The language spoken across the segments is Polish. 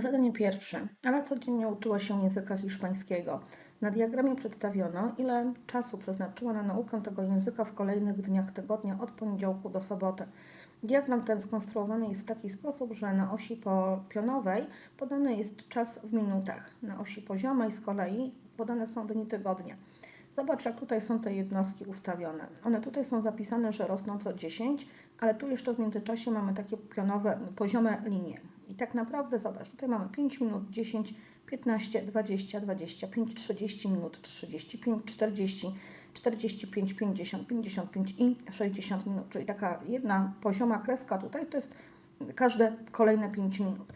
Zadanie pierwsze. Ala codziennie uczyła się języka hiszpańskiego. Na diagramie przedstawiono, ile czasu przeznaczyła na naukę tego języka w kolejnych dniach tygodnia od poniedziałku do soboty. Diagram ten skonstruowany jest w taki sposób, że na osi pionowej podany jest czas w minutach. Na osi poziomej z kolei podane są dni tygodnia. Zobacz, jak tutaj są te jednostki ustawione. One tutaj są zapisane, że rosną co 10, ale tu jeszcze w międzyczasie mamy takie pionowe, poziome linie. I tak naprawdę zobacz, tutaj mamy 5 minut, 10, 15, 20, 25, 30 minut, 35, 40, 45, 50, 55 i 60 minut. Czyli taka jedna pozioma kreska tutaj to jest każde kolejne 5 minut.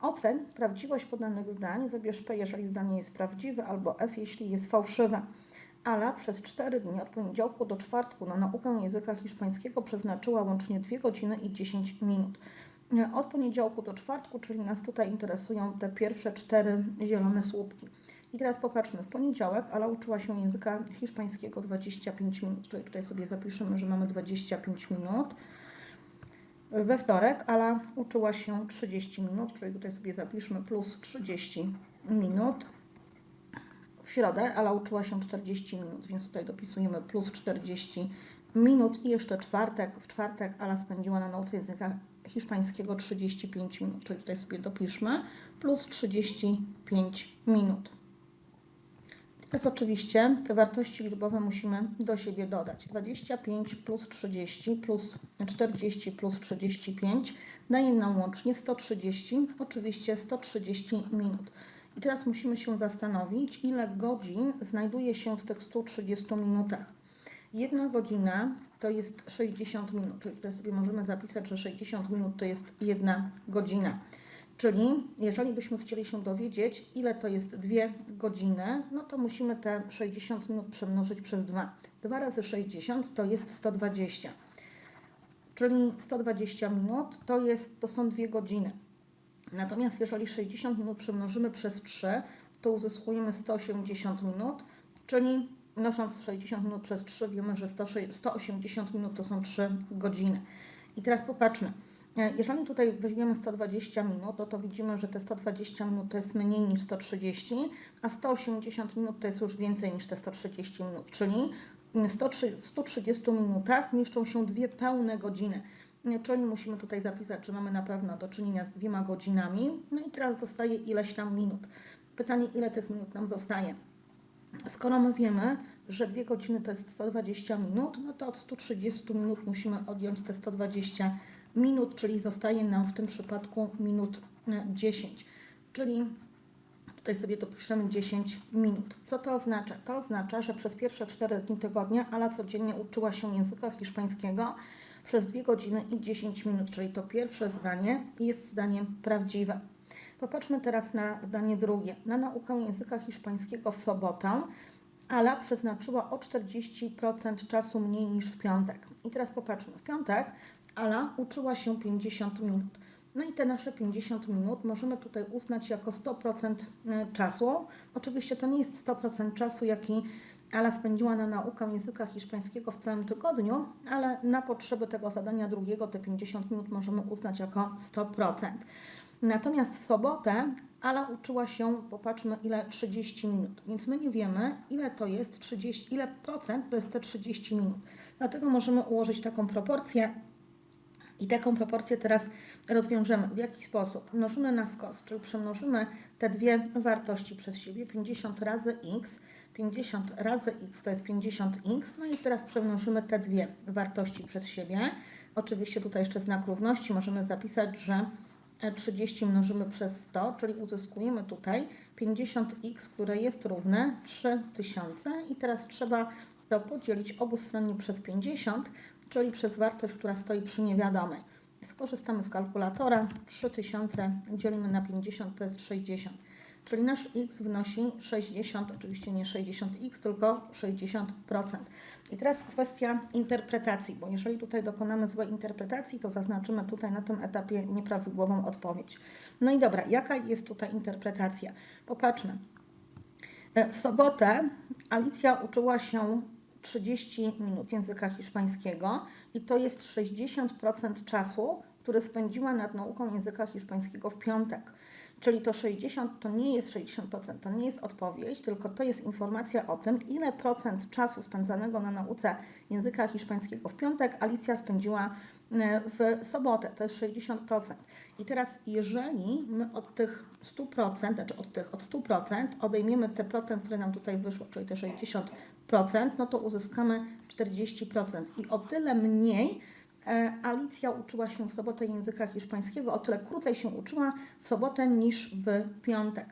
Ocen prawdziwość podanych zdań. Wybierz P, jeżeli zdanie jest prawdziwe, albo F, jeśli jest fałszywe. Ala przez 4 dni od poniedziałku do czwartku na naukę języka hiszpańskiego przeznaczyła łącznie 2 godziny i 10 minut. Od poniedziałku do czwartku, czyli nas tutaj interesują te pierwsze cztery zielone słupki. I teraz popatrzmy, w poniedziałek Ala uczyła się języka hiszpańskiego 25 minut, czyli tutaj sobie zapiszemy, że mamy 25 minut. We wtorek Ala uczyła się 30 minut, czyli tutaj sobie zapiszmy plus 30 minut. W środę Ala uczyła się 40 minut, więc tutaj dopisujemy plus 40 minut i jeszcze czwartek. W czwartek Ala spędziła na nauce języka hiszpańskiego 35 minut, czyli tutaj sobie dopiszmy plus 35 minut. Teraz oczywiście te wartości liczbowe musimy do siebie dodać. 25 plus 30 plus 40 plus 35 daje nam łącznie 130, oczywiście 130 minut. I teraz musimy się zastanowić, ile godzin znajduje się w tych 130 minutach. Jedna godzina to jest 60 minut, czyli tutaj sobie możemy zapisać, że 60 minut to jest jedna godzina. Czyli jeżeli byśmy chcieli się dowiedzieć, ile to jest dwie godziny, no to musimy te 60 minut przemnożyć przez 2. 2 razy 60 to jest 120. Czyli 120 minut to, jest, to są dwie godziny. Natomiast jeżeli 60 minut przemnożymy przez 3, to uzyskujemy 180 minut, czyli mnożąc 60 minut przez 3 wiemy, że 100, 180 minut to są 3 godziny. I teraz popatrzmy. Jeżeli tutaj weźmiemy 120 minut, no to widzimy, że te 120 minut to jest mniej niż 130, a 180 minut to jest już więcej niż te 130 minut, czyli 103 w 130 minutach mieszczą się dwie pełne godziny. E, Czyli musimy tutaj zapisać, że mamy na pewno do czynienia z dwiema godzinami. No i teraz zostaje ileś tam minut. Pytanie, ile tych minut nam zostaje? Skoro my wiemy, że dwie godziny to jest 120 minut, no to od 130 minut musimy odjąć te 120 minut, czyli zostaje nam w tym przypadku minut e, 10. Czyli tutaj sobie dopiszemy 10 minut. Co to oznacza? To oznacza, że przez pierwsze 4 dni tygodnia Ala codziennie uczyła się języka hiszpańskiego przez 2 godziny i 10 minut, czyli to pierwsze zdanie jest zdaniem prawdziwe. Popatrzmy teraz na zdanie drugie. Na naukę języka hiszpańskiego w sobotę Ala przeznaczyła o 40% czasu mniej niż w piątek. I teraz popatrzmy. W piątek Ala uczyła się 50 minut. No i te nasze 50 minut możemy tutaj uznać jako 100% czasu. Oczywiście to nie jest 100% czasu, jaki Ala spędziła na naukę języka hiszpańskiego w całym tygodniu, ale na potrzeby tego zadania drugiego te 50 minut możemy uznać jako 100%. Natomiast w sobotę Ala uczyła się, popatrzmy, ile 30 minut. Więc my nie wiemy, ile to jest 30, ile procent to jest te 30 minut. Dlatego możemy ułożyć taką proporcję i taką proporcję teraz rozwiążemy. W jaki sposób? Mnożymy na skos, czyli przemnożymy te dwie wartości przez siebie. 50 razy x. 50 razy x to jest 50x. No i teraz przemnożymy te dwie wartości przez siebie. Oczywiście tutaj jeszcze znak równości. Możemy zapisać, że 30 mnożymy przez 100, czyli uzyskujemy tutaj 50x, które jest równe 3000 i teraz trzeba to podzielić obustronnie przez 50, czyli przez wartość, która stoi przy niewiadomej. Skorzystamy z kalkulatora. 3000 dzielimy na 50 to jest 60. Czyli nasz x wynosi 60, oczywiście nie 60x, tylko 60%. I teraz kwestia interpretacji, bo jeżeli tutaj dokonamy złej interpretacji, to zaznaczymy tutaj na tym etapie nieprawidłową odpowiedź. No i dobra, jaka jest tutaj interpretacja? Popatrzmy. E, W sobotę Alicja uczyła się 30 minut języka hiszpańskiego i to jest 60% czasu, który spędziła nad nauką języka hiszpańskiego w piątek. Czyli to 60 to nie jest 60%, to nie jest odpowiedź, tylko to jest informacja o tym, ile procent czasu spędzanego na nauce języka hiszpańskiego w piątek Alicja spędziła e, w sobotę, to jest 60%. I teraz, jeżeli my od tych 100%, znaczy od tych od 100% odejmiemy te procent, które nam tutaj wyszło, czyli te 60%, no to uzyskamy 40%. I o tyle mniej Alicja uczyła się w sobotę języka hiszpańskiego, o tyle krócej się uczyła w sobotę niż w piątek.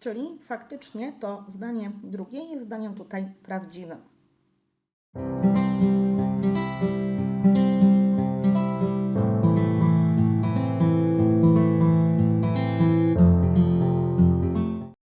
Czyli faktycznie to zdanie drugie jest zdaniem tutaj prawdziwym.